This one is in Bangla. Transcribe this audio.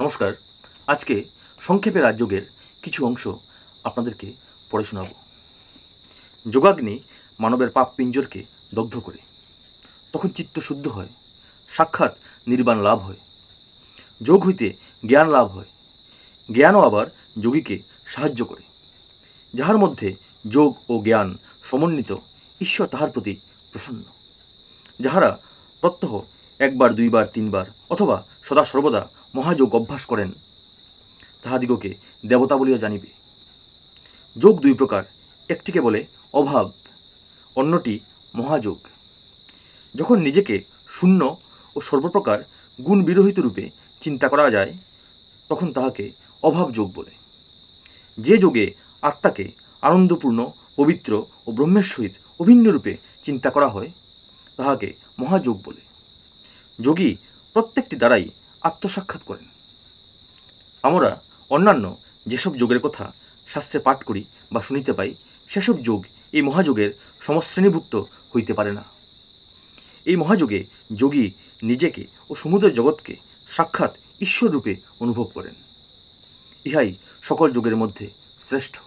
নমস্কার। আজকে সংক্ষেপে রাজযোগের কিছু অংশ আপনাদেরকে পড়ে শোনাব। যোগাগ্নি মানবের পাপ পিঞ্জরকে দগ্ধ করে। তখন চিত্ত শুদ্ধ হয়, সাক্ষাৎ নির্বাণ লাভ হয়। যোগ হইতে জ্ঞান লাভ হয়। জ্ঞানও আবার যোগীকে সাহায্য করে। যাহার মধ্যে যোগ ও জ্ঞান সমন্বিত, ঈশ্বর তাহার প্রতি প্রসন্ন। যাহারা প্রত্যহ একবার, দুইবার, তিনবার অথবা সদা সর্বদা মহাযোগ অভ্যাস করেন। তাহাদিগকে দেবতা বলিয়া জানিবে। যোগ দুই প্রকার, একটিকে বলে অভাব, অন্যটি মহাযোগ। যখন নিজেকে শূন্য ও সর্বপ্রকার গুণ বিরহিত রূপে চিন্তা করা যায়, তখন তাহাকে অভাব যোগ বলে। যে যোগে আত্মাকে আনন্দপূর্ণ, পবিত্র ও ব্রহ্মের সহিত অভিন্ন রূপে চিন্তা করা হয়, তাহাকে মহাযোগ বলে। যোগী প্রত্যেকটি দ্বারাই আত্মসাক্ষাৎ করেন। আমরা অন্যান্য যেসব যোগের কথা শাস্ত্রে পাঠ করি বা শুনিতে পাই, সেসব যোগ এই মহাযোগের সমশ্রেণীভুক্ত হইতে পারে না। এই মহাযোগে যোগী নিজেকে ও সমুদ্র জগৎকে সাক্ষাৎ ঈশ্বর রূপে অনুভব করেন। ইহাই সকল যোগের মধ্যে শ্রেষ্ঠ।